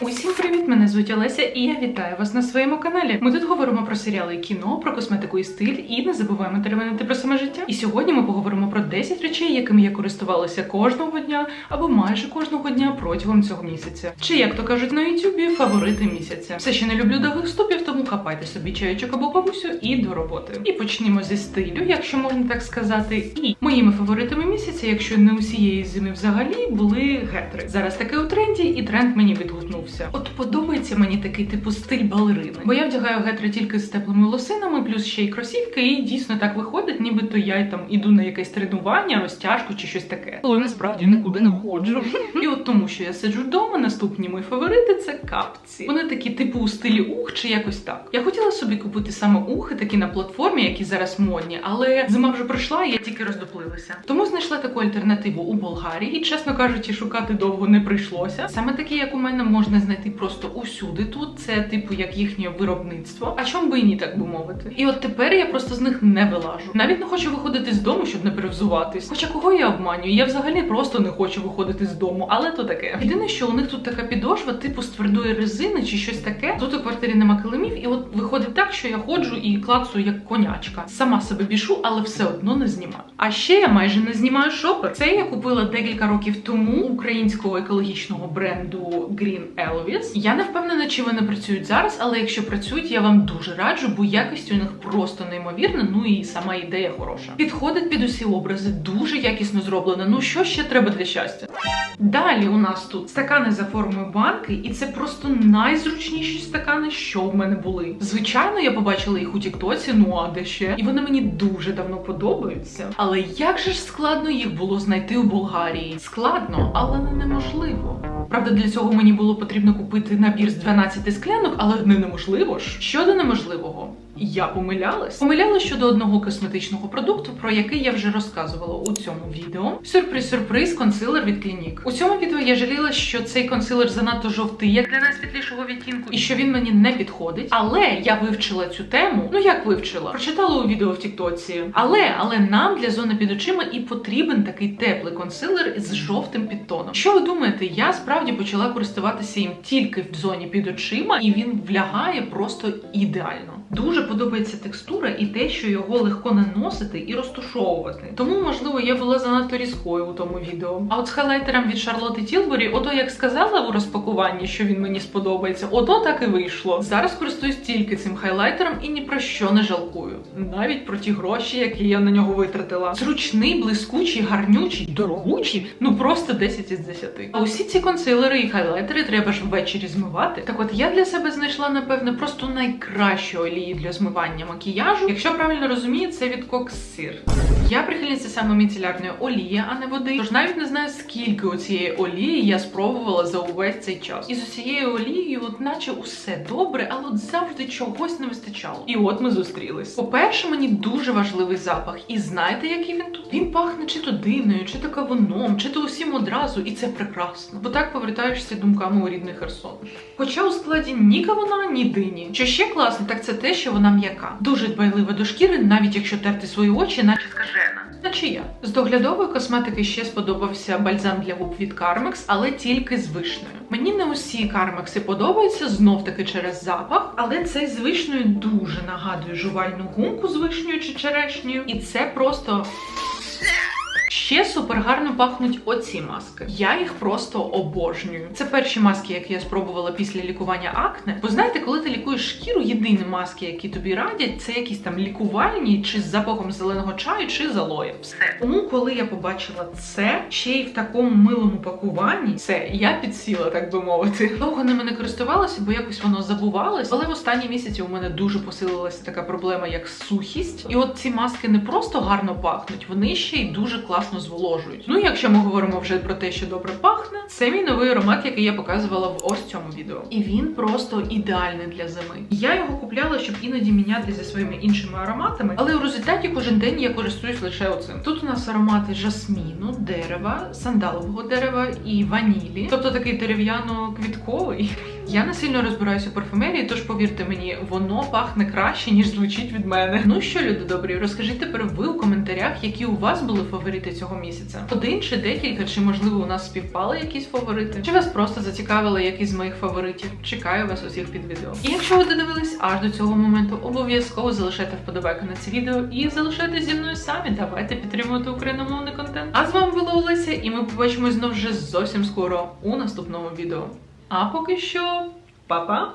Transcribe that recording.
Усім привіт! Мене звуть Олеся, і я вітаю вас на своєму каналі. Ми тут говоримо про серіали і кіно, про косметику і стиль, і не забуваємо теревенити про саме життя. І сьогодні ми поговоримо про 10 речей, якими я користувалася кожного дня або майже кожного дня протягом цього місяця. Чи як то кажуть на ютубі, фаворити місяця. Все ще не люблю довгих вступів, тому хапайте собі чайочок або бабусю і до роботи. І почнімо зі стилю, якщо можна так сказати. І моїми фаворитами місяця, якщо не усієї зими взагалі, були гетри. Зараз таке у тренді, і тренд мені відгукнувся. От подобається мені такий типу стиль балерини. Бо я вдягаю гетри тільки з теплими лосинами, плюс ще й кросівки, і дійсно так виходить, нібито я там іду на якесь тренування, розтяжку чи щось таке. Але насправді нікуди не ходжу. І от тому, що я сиджу вдома, наступні мої фаворити це капці. Вони такі, типу, у стилі ух чи якось так. Я хотіла собі купити саме ухи, такі на платформі, які зараз модні, але зима вже пройшла, і я тільки роздоплилася. Тому знайшла таку альтернативу у Болгарії, і чесно кажучи, шукати довго не прийшлося. Саме такі, як у мене, можна знайти просто усюди. Тут це типу як їхнє виробництво. А чому би і ні, так би мовити? І от тепер я просто з них не вилажу. Навіть не хочу виходити з дому, щоб не перевзуватись. Хоча кого я обманюю? Я взагалі просто не хочу виходити з дому, але то таке. Єдине, що у них тут така підошва, типу з твердої резини чи щось таке. Тут у квартирі нема килимів, і от виходить так, що я ходжу і клацаю як конячка. Сама себе бішу, але все одно не знімаю. А ще я майже не знімаю шопер. Це я купила декілька років тому українського екологічного бренду Green Elvis. Я не впевнена, чи вони працюють зараз, але якщо працюють, я вам дуже раджу, бо якість у них просто неймовірна. Ну і сама ідея хороша. Підходить під усі образи, дуже якісно зроблено. Ну що ще треба для щастя? Далі у нас тут стакани за формою банки, і це просто найзручніші стакани, що в мене були. Звичайно, я побачила їх у Тіктоці, ну а де ще? І вони мені дуже давно подобаються. Але як же ж складно їх було знайти у Болгарії? Складно, але не неможливо. Правда, для цього мені було потрібно купити набір з 12 склянок, але не неможливо ж. Щодо неможливого. Я помилялась. Помилялась щодо одного косметичного продукту, про який я вже розказувала у цьому відео. Сюрприз-сюрприз, консилер від Clinique. У цьому відео я жаліла, що цей консилер занадто жовтий, як для найсвітлішого відтінку, і що він мені не підходить. Але я вивчила цю тему. Ну як вивчила? Прочитала у відео в Тіктоці. Але але нам для зони під очима і потрібен такий теплий консилер з жовтим підтоном. Що ви думаєте? Я справді почала користуватися їм тільки в зоні під очима, і він влягає просто ідеально. Дуже подобається текстура і те, що його легко наносити і розтушовувати. Тому, можливо, я була занадто різкою у тому відео. А от з хайлайтером від Шарлотти Тілбері, ото як сказала у розпакуванні, що він мені сподобається, ото так і вийшло. Зараз користуюсь тільки цим хайлайтером і ні про що не жалкую. Навіть про ті гроші, які я на нього витратила. Зручний, блискучий, гарнючий, дорогучий, ну просто 10 із 10. А усі ці консилери і хайлайтери треба ж ввечері змивати. Так от я для себе знайшла, напевне, просто найкращу олії для змивання макіяжу. Якщо правильно розумію, це від Коксир. Я прихильниця саме міцелярної олії, а не води. Тож навіть не знаю, скільки у цієї олії я спробувала за увесь цей час. І з усією олією, от наче усе добре, але от завжди чогось не вистачало. І от ми зустрілись. По-перше, мені дуже важливий запах. І знаєте, який він тут? Він пахне чи то дивною, чи то кавуном, чи то усім одразу, і це прекрасно. Бо так повертаєшся думками у рідний Херсон. Хоча у складі ні кавуна, ні дині. Що ще класно, так це те, що вона м'яка. Дуже дбайлива до шкіри, навіть якщо терти свої очі, наче скажена. Наче я. З доглядової косметики ще сподобався бальзам для губ від Carmex, але тільки з вишнею. Мені не усі кармекси подобаються знов таки через запах, але цей з вишнею дуже нагадує жувальну гумку з вишнею чи черешнею. І це просто. Ще супер гарно пахнуть оці маски. Я їх просто обожнюю. Це перші маски, які я спробувала після лікування акне. Бо знаєте, коли ти лікуєш шкіру, єдині маски, які тобі радять, це якісь там лікувальні, чи з запахом зеленого чаю, чи з алоєм. Все. Тому, коли я побачила це, ще й в такому милому пакуванні, все, я підсіла, так би мовити. Довго ними не користувалася, бо якось воно забувалось. Але в останні місяці у мене дуже посилилася така проблема, як сухість. І от ці маски не просто гарно пахнуть, вони ще й дуже класно зволожують. Ну, якщо ми говоримо вже про те, що добре пахне, це мій новий аромат, який я показувала в ось цьому відео. І він просто ідеальний для зими. Я його купляла, щоб іноді міняти зі своїми іншими ароматами, але у результаті кожен день я користуюсь лише оцим. Тут у нас аромати жасміну, дерева, сандалового дерева і ванілі, тобто такий дерев'яно-квітковий. Я не сильно розбираюся у парфумерії, тож повірте мені, воно пахне краще, ніж звучить від мене. Ну що, люди добрі, розкажіть тепер ви у коментарях, які у вас були фаворити цього місяця. Один чи декілька, чи можливо у нас співпали якісь фаворити? Чи вас просто зацікавили якісь з моїх фаворитів? Чекаю вас усіх під відео. І якщо ви додивились аж до цього моменту, обов'язково залишайте вподобайку на це відео і залишайтесь зі мною самі. Давайте підтримувати україномовний контент. А з вами була Олеся, і ми побачимось знов вже зовсім скоро у наступному відео. А поки що, па-па!